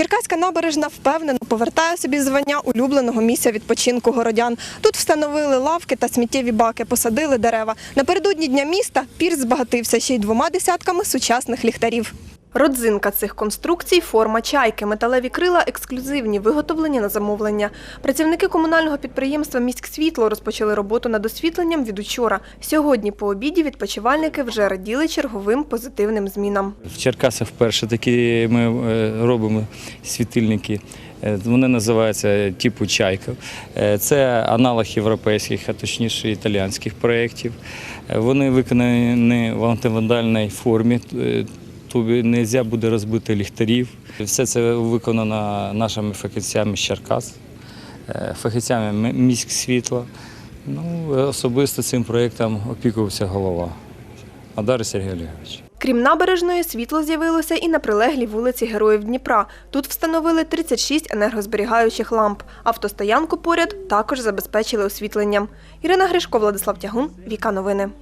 Черкаська набережна впевнено повертає собі звання улюбленого місця відпочинку городян. Тут встановили лавки та сміттєві баки, посадили дерева. Напередодні дня міста пірс збагатився ще й двома десятками сучасних ліхтарів. Родзинка цих конструкцій форма чайки. Металеві крила ексклюзивні, виготовлені на замовлення. Працівники комунального підприємства «Міськсвітло» розпочали роботу над освітленням від учора. Сьогодні по обіді відпочивальники вже раділи черговим позитивним змінам. В Черкасах вперше такі ми е, робимо світильники. Е, Вони називаються типу чайка. Е, Це аналог європейських, а точніше італійських проєктів. Вони виконані в антивандальній формі. Тобі не можна буде розбити ліхтарів. Все це виконано нашими фахівцями з Черкас, е, фахівцями міськ світла. Ну, особисто цим проєктом опікувався голова Адар Сергій Олегович. Крім набережної, світло з'явилося і на прилеглій вулиці Героїв Дніпра. Тут встановили 36 енергозберігаючих ламп. Автостоянку поряд також забезпечили освітленням. Ірина Гришко, Владислав Тягун, Віка Новини.